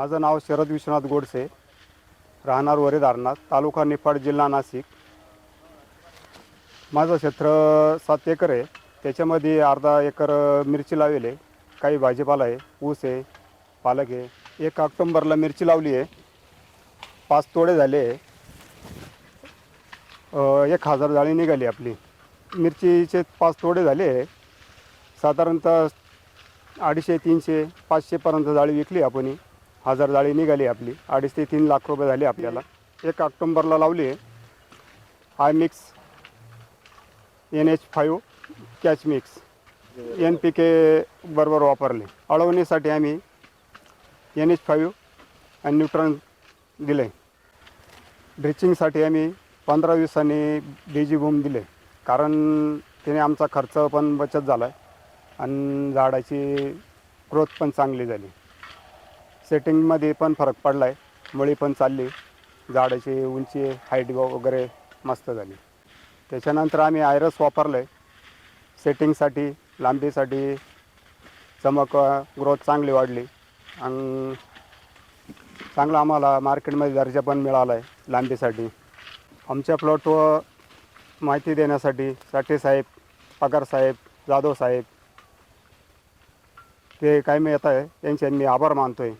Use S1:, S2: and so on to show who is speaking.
S1: माझं नाव शरद विश्वनाथ गोडसे राहणार वरे तालुका निफाड जिल्हा नाशिक. माझं क्षेत्र सात एकर आहे. त्याच्यामध्ये अर्धा एकर मिरची लावेल आहे. काही भाजीपाला आहे ऊस आहे पालक आहे. एक ऑक्टोंबरला मिरची लावली आहे. पाच तोडे झाले एक हजार जाळी निघाली आपली. मिरचीचे पाच तोडे झाले साधारणतः अडीचशे तीनशे पाचशेपर्यंत जाळी विकली आपण हजार जाळी निघाली आपली. अडीच ते तीन लाख रुपये झाले आपल्याला. एक ऑक्टोंबरला लावली आहे. I mix N H five catch mix N P K बरोबर वापरले. अळवणीसाठी आम्ही एन एच फाईव्ह आणि न्यूट्रॉन दिले. ड्रिचिंगसाठी आम्ही पंधरा दिवसांनी डेजी बूम दिले. कारण त्याने आमचा खर्च पण बचत झाला आहे आणि झाडाची ग्रोथ पण चांगली झाली. सेटिंगमध्ये पण फरक पडला आहे मुळी पण चालली. झाडाची उंची हाईट वगैरे मस्त झाली. त्याच्यानंतर आम्ही आयरस वापरलं आहे सेटिंगसाठी लांबीसाठी चमक ग्रोथ चांगली वाढली. आणि चांगला आम्हाला मार्केटमध्ये दर्जा पण मिळाला आहे लांबीसाठी. आमच्या प्लॉटवर माहिती देण्यासाठी साठे साहेब पगार साहेब जाधव साहेब ते काय मी येत आहे त्यांचे मी आभार मानतो आहे